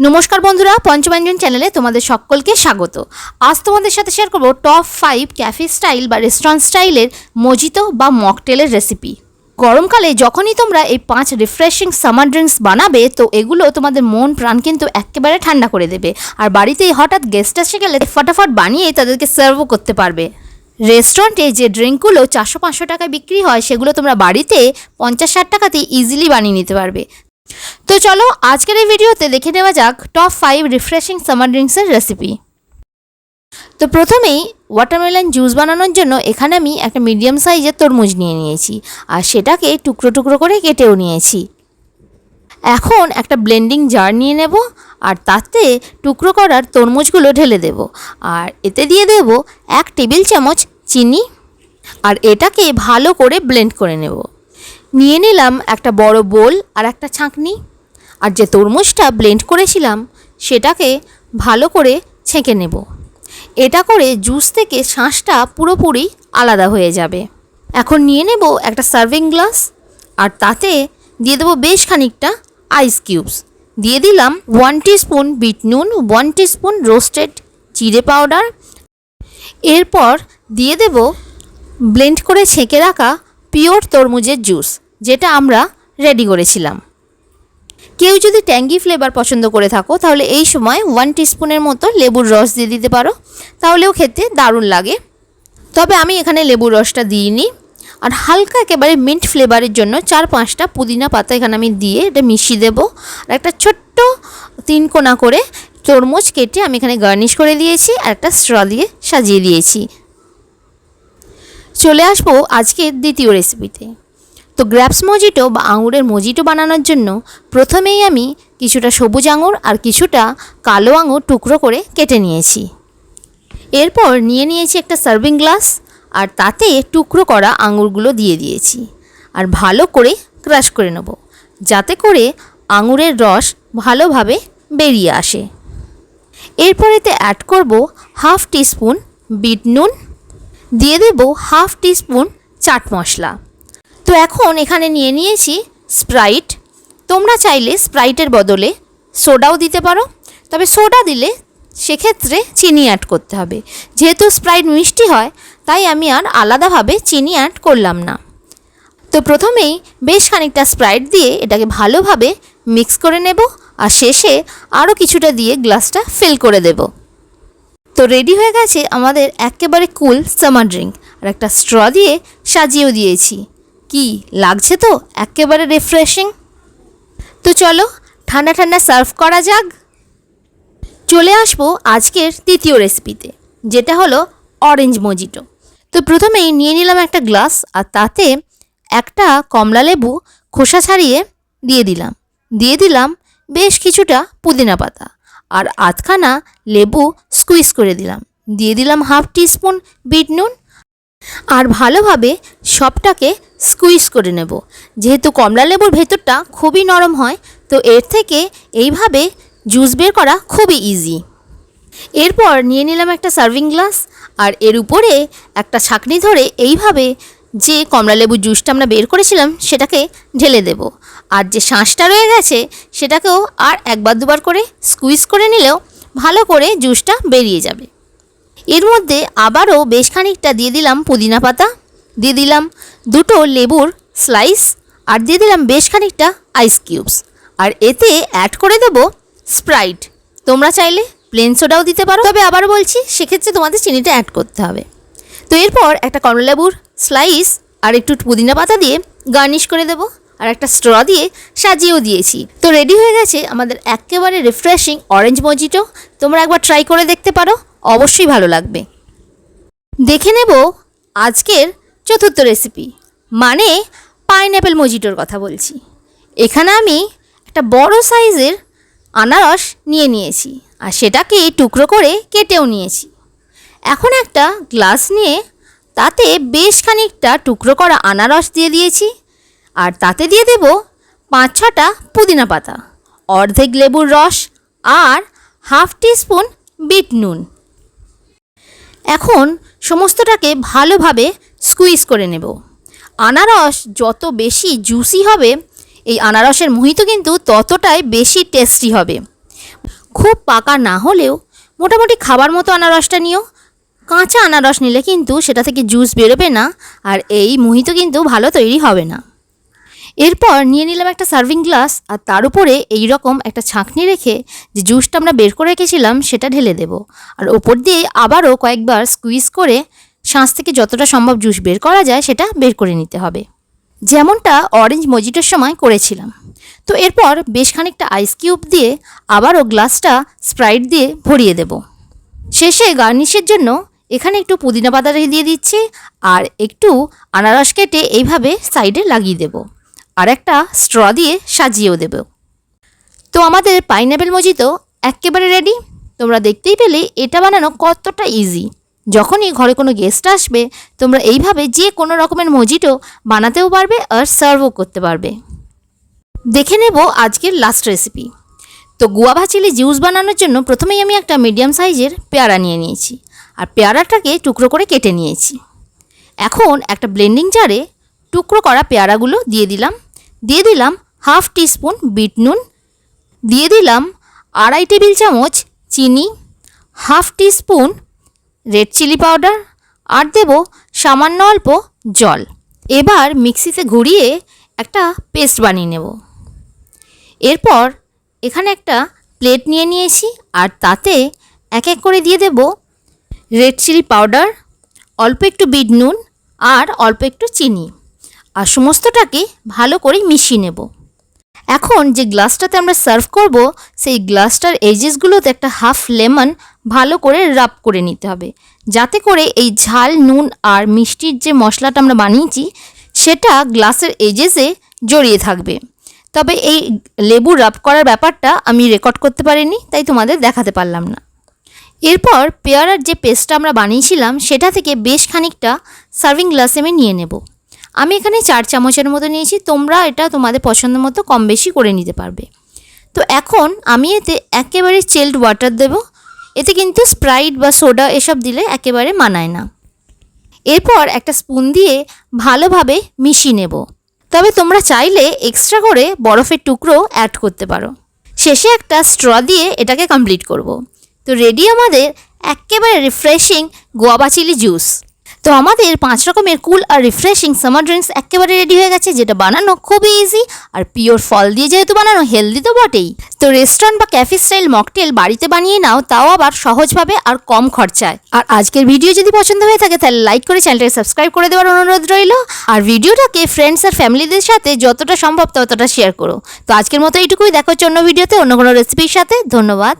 নমস্কার বন্ধুরা, পঞ্চব্যঞ্জন চ্যানেলে তোমাদের সকলকে স্বাগত। আজ তোমাদের সাথে শেয়ার করব টপ ফাইভ ক্যাফে স্টাইল বা রেস্টুরেন্ট স্টাইলের মজিতো বা মকটেলের রেসিপি গরমকালে যখনই তোমরা এই পাঁচ রিফ্রেশিং সামার ড্রিঙ্কস বানাবে, তো এগুলো তোমাদের মন, প্রাণ কিন্তু একেবারে ঠান্ডা করে দেবে। আর বাড়িতে হঠাৎ গেস্ট এসে গেলে ফটাফট বানিয়ে তাদেরকে সার্ভও করতে পারবে। রেস্টুরেন্টে যে ড্রিঙ্কগুলো চারশো পাঁচশো টাকায় বিক্রি হয়, সেগুলো তোমরা বাড়িতে পঞ্চাশ ষাট টাকাতেই ইজিলি বানিয়ে নিতে পারবে। তো চলো, আজকের এই ভিডিওতে দেখে নেওয়া যাক টপ ফাইভ রিফ্রেশিং সামার ড্রিঙ্কসের রেসিপি তো প্রথমেই ওয়াটারমেলন জুস বানানোর জন্য এখানে আমি একটা মিডিয়াম সাইজের তরমুজ নিয়ে নিয়েছি আর সেটাকে টুকরো টুকরো করে কেটেও নিয়েছি। এখন একটা ব্লেন্ডিং জার নিয়ে নেব আর তাতে টুকরো করার তরমুজগুলো ঢেলে দেব আর এতে দিয়ে দেব এক টেবিল চামচ চিনি আর এটাকে ভালো করে ব্লেন্ড করে নেব। নিয়ে নিলাম একটা বড় বোল আর একটা ছাঁকনি। আর যে তরমুজটা ব্লেন্ড করেছিলাম, সেটাকে ভালো করে ছেঁকে নেব। এটা করে জুস থেকে শাঁসটা পুরোপুরি আলাদা হয়ে যাবে। এখন নিয়ে নেব একটা সার্ভিং গ্লাস আর তাতে দিয়ে দেবো বেশ খানিকটা আইস কিউবস দিয়ে দিলাম ওয়ান স্পুন বিট নুন ওয়ান স্পুন রোস্টেড জিরে পাউডার এরপর দিয়ে দেব ব্লেন্ড করে ছেঁকে রাখা পিওর তরমুজের জুস, যেটা আমরা রেডি করেছিলাম। কেউ যদি ট্যাঙ্গি ফ্লেভার পছন্দ করে থাকো, তাহলে এই সময় ওয়ান টিস্পুনের মতো লেবুর রস দিয়ে দিতে পারো। তাহলেও খেতে দারুণ লাগে। তবে আমি এখানে লেবুর রসটা দিইনি। আর হালকা একেবারে মিন্ট ফ্লেভারের জন্য চার পাঁচটা পুদিনা পাতা এখানে আমি দিয়ে এটা মিশিয়ে দেবো। আর একটা ছোট্ট তিন কোনা করে তরমুজ কেটে আমি এখানে গার্নিশ করে দিয়েছি আর একটা স্ট্র দিয়ে সাজিয়ে দিয়েছি। চলে আসব আজকের দ্বিতীয় রেসিপিতে তো গ্র্যাপস মজিটো বা আঙুরের মজিটো বানানোর জন্য প্রথমেই আমি কিছুটা সবুজ আঙুর আর কিছুটা কালো আঙুর টুকরো করে কেটে নিয়েছি। এরপর নিয়ে নিয়েছি একটা সার্ভিং গ্লাস আর তাতে টুকরো করা আঙুরগুলো দিয়ে দিয়েছি আর ভালো করে ক্রাশ করে নেব, যাতে করে আঙুরের রস ভালোভাবে বেরিয়ে আসে। এরপর এতে অ্যাড করব হাফ টিস্পুন বিট নুন দিয়ে দেব হাফ টিস্পুন চাট মশলা। তো এখন এখানে নিয়ে নিয়েছি স্প্রাইট। তোমরা চাইলে স্প্রাইটের বদলে সোডাও দিতে পারো। তবে সোডা দিলে সেক্ষেত্রে চিনি অ্যাড করতে হবে। যেহেতু স্প্রাইট মিষ্টি হয়, তাই আমি আর আলাদাভাবে চিনি অ্যাড করলাম না। তো প্রথমেই বেশ খানিকটা স্প্রাইট দিয়ে এটাকে ভালোভাবে মিক্স করে নেব আর শেষে আরও কিছুটা দিয়ে গ্লাসটা ফিল করে দেব। তো রেডি হয়ে গেছে আমাদের একেবারে কুল সামার ড্রিঙ্ক আর একটা স্ট্র দিয়ে সাজিয়েও দিয়েছি। কি, লাগছে তো? একেবারে রিফ্রেশিং তো চলো, ঠান্ডা ঠান্ডা সার্ভ করা যাক। চলে আসব আজকের তৃতীয় রেসিপিতে যেটা হলো অরেঞ্জ মজিটো তো প্রথমেই নিয়ে নিলাম একটা গ্লাস আর তাতে একটা কমলা লেবু খোসা ছাড়িয়ে দিয়ে দিলাম। দিয়ে দিলাম বেশ কিছুটা পুদিনা পাতা। আর আধখানা লেবু স্কুইজ করে দিলাম। দিয়ে দিলাম হাফ টিস্পুন বিট নুন। আর ভালোভাবে সবটাকে স্কুইজ করে নেব। যেহেতু কমলা লেবুর ভেতরটা খুবই নরম হয়, তো এর থেকে এইভাবে জুস বের করা খুবই ইজি এরপর নিয়ে নিলাম একটা সার্ভিং গ্লাস আর এর উপরে একটা ছাঁকনি ধরে এইভাবে যে কমলা লেবুর জুসটা আমরা বের করেছিলাম, সেটাকে ঢেলে দেব। আর যে শাঁসটা রয়ে গেছে, সেটাকেও আর একবার দুবার করে স্কুইজ করে নিলেও ভালো করে জুসটা বেরিয়ে যাবে। এর মধ্যে আবারও বেশ খানিকটা দিয়ে দিলাম পুদিনা পাতা, দিয়ে দিলাম দুটো লেবুর স্লাইস আর দিয়ে দিলাম বেশ খানিকটা আইস কিউবস আর এতে অ্যাড করে দেব স্প্রাইট তোমরা চাইলে প্লেন সোডাও দিতে পারো। তবে আবার বলছি, সেক্ষেত্রে তোমাদের চিনিটা অ্যাড করতে হবে। তো এরপর একটা কমলালেবুর স্লাইস আর একটু পুদিনা পাতা দিয়ে গার্নিশ করে দেবো আর একটা স্ট্র দিয়ে সাজিয়েও দিয়েছি। তো রেডি হয়ে গেছে আমাদের একেবারে রিফ্রেশিং অরেঞ্জ মজিটো তোমরা একবার ট্রাই করে দেখতে পারো, অবশ্যই ভালো লাগবে। দেখে নেব আজকের চতুর্থ রেসিপি মানে পাইনঅ্যাপেল মজিটোর কথা বলছি। এখানে আমি একটা বড় সাইজের আনারস নিয়ে নিয়েছি আর সেটাকে টুকরো করে কেটেও নিয়েছি। এখন একটা গ্লাস নিয়ে তাতে বেশ খানিকটা টুকরো করা আনারস দিয়ে দিয়েছি। আর তাতে দিয়ে দেব পাঁচ ছটা পুদিনা পাতা, অর্ধেক লেবুর রস আর হাফ টিস্পুন বিট নুন। এখন সমস্তটাকে ভালোভাবে স্কুইজ করে নেব। আনারস যত বেশি জুসি হবে, এই আনারসের মোহিত কিন্তু ততটাই বেশি টেস্টি হবে। খুব পাকা না হলেও মোটামুটি খাবার মতো আনারসটা নিও। কাঁচা আনারস নিলে কিন্তু সেটা থেকে জুস বেরোবে না, আর এই মোহিত কিন্তু ভালো তৈরি হবে না। এরপর নিয়ে নিলাম একটা সার্ভিং গ্লাস আর তার উপরে এই রকম একটা ছাঁকনি রেখে যে জুসটা আমরা বের করে রেখেছিলাম সেটা ঢেলে দেব। আর ওপর দিয়ে আবারও কয়েকবার স্কুইজ করে শাঁস থেকে যতটা সম্ভব জুস বের করা যায় সেটা বের করে নিতে হবে। যেমনটা অরেঞ্জ মজিটোর সময় করেছিলাম। তো এরপর বেশ খানিকটা আইস কিউব দিয়ে আবারও গ্লাসটা স্প্রাইট দিয়ে ভরিয়ে দেব। শেষে গার্নিশের জন্য এখানে একটু পুদিনা পাতা দিয়ে দিচ্ছি, আর একটু আনারস কেটে এইভাবে সাইডে লাগিয়ে দেব। আর একটা স্ট্র দিয়ে সাজিয়েও দেব। তো আমাদের পাইনাপেল মজিতো একেবারে রেডি তোমরা দেখতেই পেলে এটা বানানো কতটা ইজি যখনই ঘরে কোনো গেস্ট আসবে, তোমরা এইভাবে যে কোনো রকমের মজিটো বানাতেও পারবে আর সার্ভও করতে পারবে। দেখে নেব আজকের লাস্ট রেসিপি তো গুয়াভা চিলি জুস বানানোর জন্য প্রথমেই আমি একটা মিডিয়াম সাইজের পেয়ারা নিয়ে নিয়েছি। আর পেয়ারাটাকে টুকরো করে কেটে নিয়েছি। এখন একটা ব্লেন্ডিং জারে টুকরো করা পেয়ারাগুলো দিয়ে দিলাম। দিয়ে দিলাম হাফ টিস্পুন বিট নুন দিয়ে দিলাম আড়াই টেবিল চামচ চিনি। Half teaspoon red chilli powder আর দেব সামান্য অল্প জল। এবার মিক্সিতে ঘুরিয়ে একটা পেস্ট বানিয়ে নেব। এরপর এখানে একটা প্লেট নিয়ে নিয়েছি। আর তাতে এক এক করে দিয়ে দেব রেড চিলি পাউডার অল্প একটু বিট নুন আর অল্প একটু চিনি। আর সমস্তটাকে ভালো করে মিশিয়ে নেব। এখন যে গ্লাসটাতে আমরা সার্ভ করব, সেই গ্লাসটার এজেসগুলোতে একটা হাফ লেমন ভালো করে রাব করে নিতে হবে। যাতে করে এই ঝাল, নুন আর মিষ্টির যে মশলাটা আমরা বানিয়েছি, সেটা গ্লাসের এজেসে জড়িয়ে থাকবে। তবে এই লেবু রাব করার ব্যাপারটা আমি রেকর্ড করতে পারিনি, তাই তোমাদের দেখাতে পারলাম না। এরপর পেয়ারার যে পেস্টটা আমরা বানিয়েছিলাম, সেটা থেকে বেশ খানিকটা সার্ভিং গ্লাসে আমি নিয়ে নেব। আমি এখানে চার চামচের মতো নিয়েছি, তোমরা এটা তোমাদের পছন্দ মতো কম বেশি করে নিতে পারবে। তো এখন আমি এতে একেবারে চেল্ড ওয়াটার দেব। এতে কিন্তু স্প্রাইট বা সোডা এসব দিলে একেবারে মানায় না। এরপর একটা স্পুন দিয়ে ভালোভাবে মিশিয়ে নেব। তবে তোমরা চাইলে এক্সট্রা করে বরফের টুকরো অ্যাড করতে পারো। শেষে একটা স্ট্র দিয়ে এটাকে কমপ্লিট করব। তো রেডি আমাদের একেবারে রিফ্রেশিং গোয়াবা চিলি জুস তো আমাদের পাঁচ রকমের কুল আর রিফ্রেশিং সামার ড্রিঙ্কস একেবারে রেডি হয়ে গেছে, যেটা বানানো খুবই ইজি আর পিওর ফল দিয়ে যেহেতু বানানো হেলদি তো বটেই। তো রেস্টুরেন্ট বা ক্যাফে স্টাইল মকটেল বাড়িতে বানিয়ে নাও, তাও আবার সহজভাবে আর কম খরচায়। আর আজকের ভিডিও যদি পছন্দ হয়ে থাকে, তাহলে লাইক করে চ্যানেলটাকে সাবস্ক্রাইব করে দেওয়ার অনুরোধ রইল। আর ভিডিওটাকে ফ্রেন্ডস আর ফ্যামিলিদের সাথে যতটা সম্ভব ততটা শেয়ার করো। তো আজকের মতো এইটুকুই, দেখো অন্য ভিডিওতে অন্য কোনো রেসিপির সাথে। ধন্যবাদ।